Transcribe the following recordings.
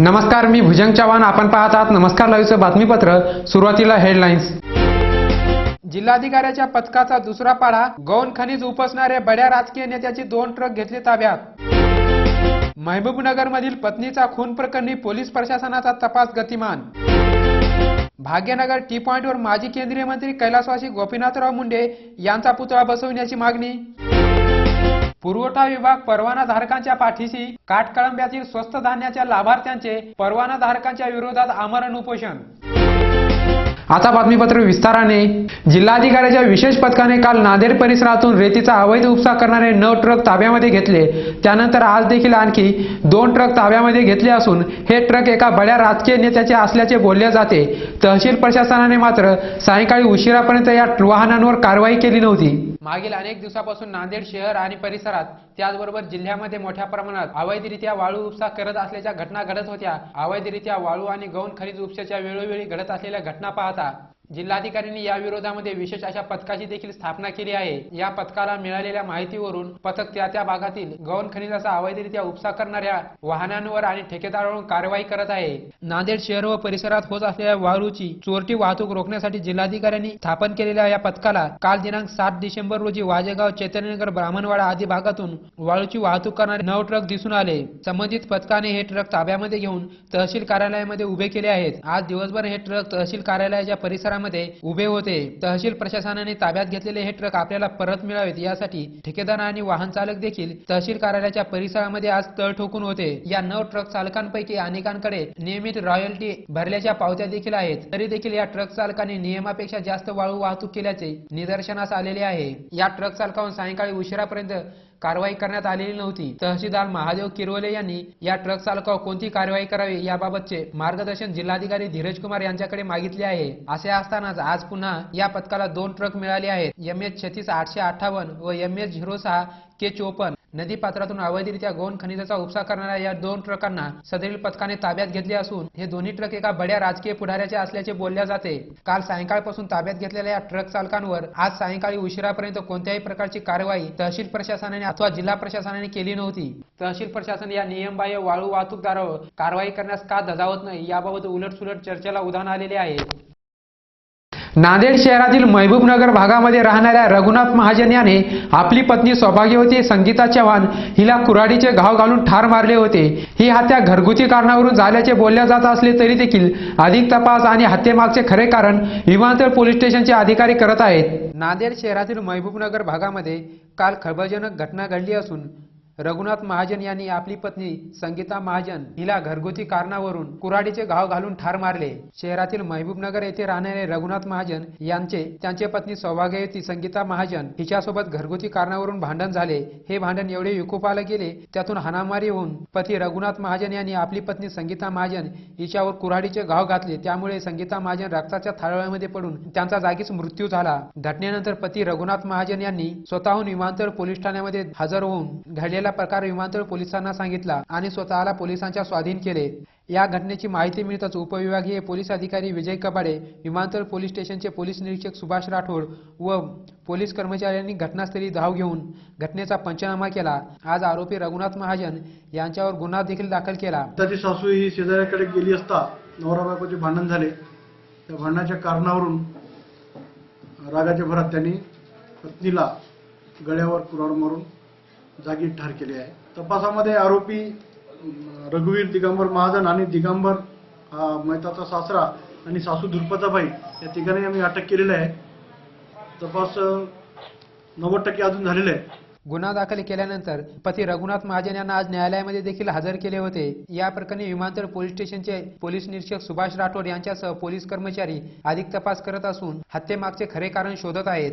नमस्कार मी भुजंग चव्हाण. आपण पाहत आहात नमस्कार लाईव्हचं बातमीपत्र. सुरुवातीला हेडलाईन्स. जिल्हाधिकाऱ्याच्या पथकाचा दुसरा पाडा. गौण खनिज उपसणाऱ्या बड्या राजकीय नेत्याचे दोन ट्रक घेतले ताब्यात. महबूबनगर मधील पत्नीचा खून प्रकरणी पोलीस प्रशासनाचा तपास गतिमान. भाग्यनगर टी पॉइंटवर माजी केंद्रीय मंत्री कैलासवासी गोपीनाथराव मुंडे यांचा पुतळा बसवण्याची मागणी. पुरवठा विभाग परवाना धारकांच्या पाठीशी काटकळंब्यातील स्वस्त धान्याच्या लाभार्थ्यांचे परवाना धारकांच्या विरोधात आमरण उपोषण. आता बातमीपत्र विस्ताराने. जिल्हाधिकाऱ्याच्या विशेष पथकाने काल नांदेड परिसरातून रेतीचा अवैध उपसा करणारे नऊ ट्रक ताब्यामध्ये घेतले. त्यानंतर आज देखील आणखी दोन ट्रक ताब्यामध्ये घेतले असून हे ट्रक एका बड्या राजकीय नेत्याचे असल्याचे बोलले जाते. तहसील प्रशासनाने मात्र सायंकाळी उशिरापर्यंत या वाहनांवर कारवाई केली नव्हती. मागील अनेक दिवसापासून नांदेड शहर आणि परिसरात त्याचबरोबर जिल्ह्यामध्ये मोठ्या प्रमाणात अवैधरित्या वाळू उपसा करत असल्याच्या घटना घडत होत्या. अवैधरित्या वाळू आणि गौण खनिज उपसाच्या वेळोवेळी घडत असलेल्या घटना पाहता जिल्हाधिकाऱ्यांनी या विरोधामध्ये विशेष अशा पथकाची देखील स्थापना केली आहे. या पथकाला मिळालेल्या माहितीवरून पथक त्या त्या भागातील गौण खनिजाचा अवैधरित्या उपसा करणाऱ्या वाहनांवर आणि ठेकेदारांवर कारवाई करत आहे. नांदेड शहर व परिसरात होत असलेल्या वाळूची चोरटी वाहतूक रोखण्यासाठी जिल्हाधिकाऱ्यांनी स्थापन केलेल्या या पथकाला काल दिनांक सात डिसेंबर रोजी वाजेगाव चैतन्यनगर ब्राह्मणवाडा आदी भागातून वाळूची वाहतूक करणारे नऊ ट्रक दिसून आले. संबंधित पथकाने हे ट्रक ताब्यामध्ये घेऊन तहसील कार्यालयामध्ये उभे केले आहेत. आज दिवसभर हे ट्रक तहसील कार्यालयाच्या परिसरात परिसरामध्ये उभे होते. तहसील प्रशासनाने ताब्यात घेतलेले हे ट्रक आपल्याला परत मिळावेत यासाठी ठेकेदार आणि वाहन चालक देखील तहसील कार्यालयाच्या परिसरामध्ये आज तळ ठोकून होते. या नऊ ट्रक चालकांपैकी अनेकांकडे नियमित रॉयल्टी भरल्याच्या पावत्या देखील आहेत. तरी देखील या ट्रक चालकाने नियमापेक्षा जास्त वाळू वाहतूक केल्याचे निदर्शनास आलेले आहे. या ट्रक चालकावर सायंकाळी उशिरापर्यंत कारवाई करण्यात आलेली नव्हती. तहसीलदार महादेव किरवले यांनी या ट्रक चालकावर कोणती कारवाई करावी याबाबतचे मार्गदर्शन जिल्हाधिकारी धीरज कुमार यांच्याकडे मागितले आहे. असे असतानाच आज पुन्हा या पथकाला दोन ट्रक मिळाले आहेत. एम एच छत्तीस आठशे अठ्ठावन्न व एम एच झिरो सहा के चोपन्न. नदी पात्रातून अवैधरित्या गौण खनिजाचा उपसा करणाऱ्या या दोन ट्रकांना सदरील पथकाने ताब्यात घेतले असून हे दोन्ही ट्रक एका बड्या राजकीय पुढाऱ्याचे असल्याचे बोलल्या जाते. काल सायंकाळपासून ताब्यात घेतलेल्या या ट्रक चालकांवर आज सायंकाळी उशिरापर्यंत कोणत्याही प्रकारची कारवाई तहसील प्रशासनाने अथवा जिल्हा प्रशासनाने केली नव्हती. तहसील प्रशासन या नियमबाह्य वाळू वाहतूकदारावर कारवाई करण्यास का धजावत नाही याबाबत उलटसुलट चर्चेला उधाण आलेले आहे. नांदेड शहरातील महबूबनगर भागामध्ये राहणाऱ्या रघुनाथ महाजन याने आपली पत्नी सौभाग्यवती संगीता चव्हाण हिला कुऱ्हाडीचे घाव घालून ठार मारले होते. ही हत्या घरगुती कारणावरून झाल्याचे बोलल्या जात असले तरी देखील अधिक तपास आणि हत्येमागचे खरे कारण विमानतळ पोलीस स्टेशनचे अधिकारी करत आहेत. नांदेड शहरातील महबूबनगर भागामध्ये काल खळबळजनक घटना घडली असून रघुनाथ महाजन यांनी आपली पत्नी संगीता महाजन हिला घरगुती कारणावरून कुऱ्हाडीचे घाव घालून ठार मारले. शहरातील महबूबनगर येथे राहणारे रघुनाथ महाजन यांचे त्यांचे पत्नी सौभाग्यवती संगीता महाजन हिच्यासोबत घरगुती कारणावरून भांडण झाले. हे भांडण एवढे विकोपाला गेले त्यातून हाणामारी होऊन पती रघुनाथ महाजन यांनी आपली पत्नी संगीता महाजन हिच्यावर कुऱ्हाडीचे घाव घातले. त्यामुळे संगीता महाजन रक्ताच्या थाळव्यामध्ये पडून त्यांचा जागीच मृत्यू झाला. घटनेनंतर पती रघुनाथ महाजन यांनी स्वतःहून विमानतळ पोलीस ठाण्यामध्ये हजर होऊन घडलेला घडलेला प्रकार विमानतळ पोलिसांना सांगितला आणि स्वतःला पोलिसांच्या स्वाधीन केले. या घटनेची माहिती मिळताच उपविभागीय पोलीस अधिकारी विजय कबाडे विमानतळ पोलीस स्टेशनचे पोलीस निरीक्षक सुभाष राठोड व पोलीस कर्मचाऱ्यांनी घटनास्थळी धाव घेऊन घटनेचा पंचनामा केला. आज आरोपी रघुनाथ महाजन यांच्यावर गुन्हा देखील दाखल केला. त्याची सासू ही शेजाऱ्याकडे गेली असता नवरा बायकोचे भांडण झाले. त्या भांडणाच्या कारणावरून रागाच्या भरात त्यांनी पत्नीला गळ्यावर कुराड मारून जागी ठार केले आहे. तपासामध्ये आरोपी रघुवीर दिगंबर महाजन आणि दिगंबर मेहताचा सासरा आणि सासू दुर्पताबाई या तिघांनी आम्ही अटक केलेली आहे. तपास नव्वद टक्के अजून झालेला आहे गुन्हा दाखल केल्यानंतर पती रघुनाथ महाजन यांना आज न्यायालयामध्ये देखील हजर केले होते. या प्रकरणी विमानतळ पोलीस स्टेशनचे पोलीस निरीक्षक सुभाष राठोड यांच्यासह पोलीस कर्मचारी अधिक तपास करत असून हत्येमागचे खरे कारण शोधत आहेत.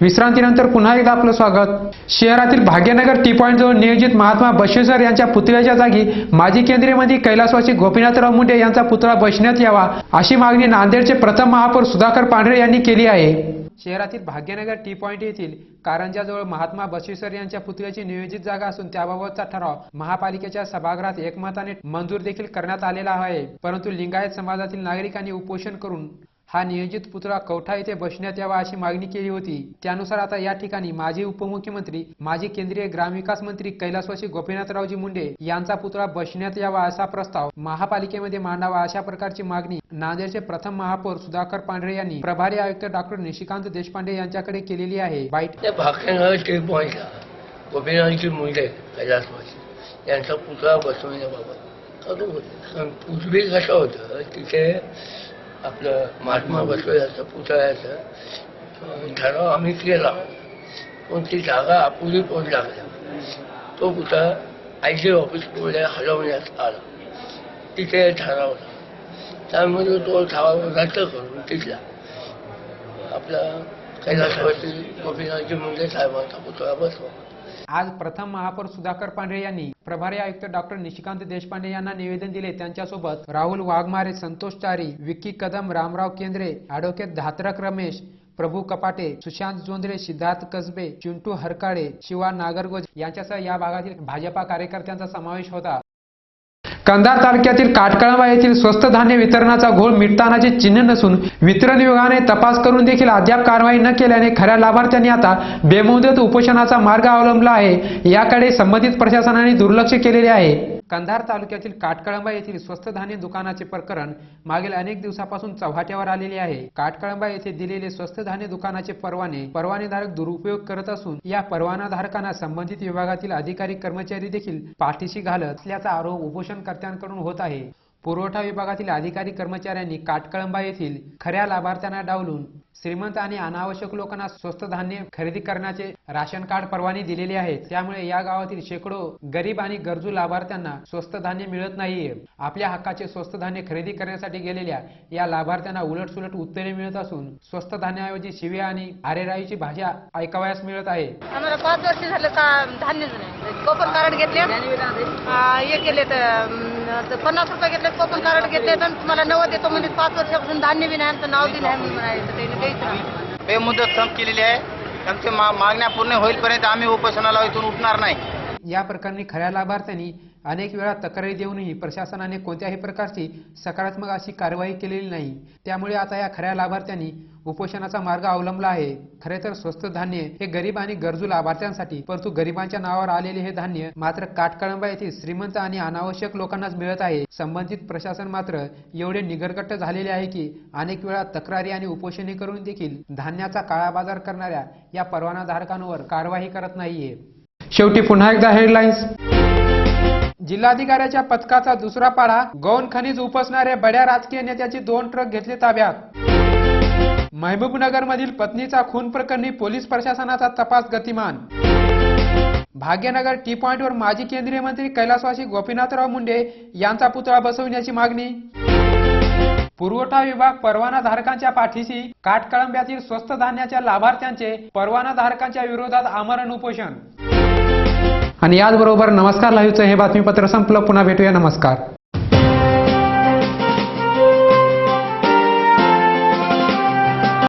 विश्रांतीनंतर पुन्हा एकदा आपलं स्वागत. शहरातील भाग्यनगर टी पॉईंट जवळ नियोजित महात्मा बसवेश्वर यांच्या पुतळ्याच्या जागी माजी केंद्रीय मंत्री कैलासवासी गोपीनाथराव मुंडे यांचा पुतळा बसण्यात यावा अशी मागणी नांदेडचे प्रथम महापौर सुधाकर पांढरे यांनी केली आहे. शहरातील भाग्यनगर टी पॉईंट येथील कारंजाजवळ महात्मा बसवेश्वर यांच्या पुतळ्याची नियोजित जागा असून त्याबाबतचा ठराव महापालिकेच्या सभागृहात एकमताने मंजूर देखील करण्यात आलेला आहे. परंतु लिंगायत समाजातील नागरिकांनी उपोषण करून हा नियोजित पुतळा कवठा येथे बसण्यात यावा अशी मागणी केली होती. त्यानुसार आता या ठिकाणी माजी उपमुख्यमंत्री माजी केंद्रीय ग्रामविकास मंत्री कैलासवासी गोपीनाथरावजी मुंडे यांचा पुतळा बसण्यात यावा असा प्रस्ताव महापालिकेमध्ये मांडावा अशा प्रकारची मागणी नांदेडचे प्रथम महापौर सुधाकर पांढरे यांनी प्रभारी आयुक्त डॉक्टर निशिकांत देशपांडे यांच्याकडे केलेली आहे. बाईट गोपीनाथजी मुंडे कैलासवासी. यांचा पुतळा बसवण्याबाबत. पूर्वी कसं होतं तिथे आपलं महात्मा बसवल्याचं पुतळ्याचं ठराव आम्ही केला. पण ती जागा अपुरी पडू लागल्या तो पुतळा आय जी ऑफिसपुढे हलवण्यात आला. तिथे ठरावला त्यामुळे तो ठराव रद्द करून तिथला आपला कैलासवासी गोपीनाथजी मुंडे साहेबांचा पुतळा बसवा आज प्रथम महापौर सुधाकर पांढरे यांनी प्रभारी आयुक्त डॉक्टर निशिकांत देशपांडे यांना निवेदन दिले. त्यांच्यासोबत राहुल वाघमारे संतोष चारी विक्की कदम रामराव केंद्रे ॲडव्होकेट धात्रक रमेश प्रभू कपाटे सुशांत जोंधळे सिद्धार्थ कसबे चिंटू हरकाळे शिवा नागरगोज यांच्यासह या भागातील भाजपा कार्यकर्त्यांचा समावेश होता. कंधार तालुक्यातील काटकळंबा येथील स्वस्त धान्य वितरणाचा घोळ मिटतानाचे चिन्ह नसून वितरण विभागाने तपास करून देखील अद्याप कारवाई न केल्याने खऱ्या लाभार्थ्यांनी आता बेमुदत उपोषणाचा मार्ग अवलंबला आहे. याकडे संबंधित प्रशासनाने दुर्लक्ष केलेले आहे. कंधार तालुक्यातील काटकळंबा येथील स्वस्त धान्य दुकानाचे प्रकरण मागील अनेक दिवसापासून चव्हाट्यावर आलेले आहे. काटकळंबा येथे दिलेले स्वस्त धान्य दुकानाचे परवाने परवानेधारक दुरुपयोग करत असून या परवानाधारकांना संबंधित विभागातील अधिकारी कर्मचारी देखील पाठीशी घालत असल्याचा आरोप उपोषणकर्त्यांकडून होत आहे. पुरवठा विभागातील अधिकारी कर्मचाऱ्यांनी काटकळंबा येथील खऱ्या लाभार्थ्यांना डावलून श्रीमंत आणि अनावश्यक लोकांना स्वस्त धान्य खरेदी करण्याचे राशन कार्ड परवाने दिलेले आहेत. त्यामुळे या गावातील शेकडो गरीब आणि गरजू लाभार्थ्यांना स्वस्त धान्य मिळत नाहीये. आपल्या हक्काचे स्वस्त धान्य खरेदी करण्यासाठी गेलेल्या या लाभार्थ्यांना उलटसुलट उत्तरे मिळत असून स्वस्त धान्याऐवजी शिव्या आणि आरेराईची भाषा ऐकावयास मिळत आहे. आम्हाला पाच वर्ष झालं का धान्यच नाही. कोपन कार्ड घेतले. हे केले तर पन्नास रुपये घेतले कोकण कार्ड घेतले तर तुम्हाला नव्वद देतो म्हणजे पाच वर्षापासून धान्य बी नाही आमचं नाव बी नाही म्हणून म्हणायचं त्याने काहीच नाही. बेमुदत संप केलेली आहे. त्यांचे मा मागण्या पूर्ण होईपर्यंत आम्ही उपोषणाला इथून उठणार नाही. या प्रकरणी खऱ्या लाभार्थ्यांनी अनेक वेळा तक्रारी देऊनही प्रशासनाने कोणत्याही प्रकारची सकारात्मक अशी कारवाई केलेली नाही. त्यामुळे आता या खऱ्या लाभार्थ्यांनी उपोषणाचा मार्ग अवलंबला आहे. खरे तर स्वस्त धान्य हे गरीब आणि गरजू लाभार्थ्यांसाठी परंतु गरिबांच्या नावावर आलेले हे धान्य मात्र काटकळंबा येथील श्रीमंत आणि अनावश्यक लोकांनाच मिळत आहे. संबंधित प्रशासन मात्र एवढे निगरकट्ट झालेले आहे की अनेक वेळा तक्रारी आणि उपोषणे करून देखील धान्याचा काळा बाजार करणाऱ्या या परवानाधारकांवर कारवाई करत नाहीये. शेवटी पुन्हा एकदा हेडलाईन्स जिल्हाधिकाऱ्याच्या पथकाचा दुसरा पाडा गौण खनिज उपसणाऱ्या बड्या राजकीय नेत्याची दोन ट्रक घेतले ताब्यात. महबूबनगर मधील पत्नीचा खून प्रकरणी पोलीस प्रशासनाचा तपास गतिमान. भाग्यनगर टी पॉइंटवर माजी केंद्रीय मंत्री कैलासवासी गोपीनाथराव मुंडे यांचा पुतळा बसवण्याची मागणी. पुरवठा विभाग परवाना धारकांच्या पाठीशी काटकळंब्यातील स्वस्त धान्याच्या लाभार्थ्यांचे परवाना धारकांच्या विरोधात आमरण उपोषण. आणि याचबरोबर नमस्कार लाईव्हचं हे बातमीपत्र संपलं. पुन्हा भेटूया. नमस्कार.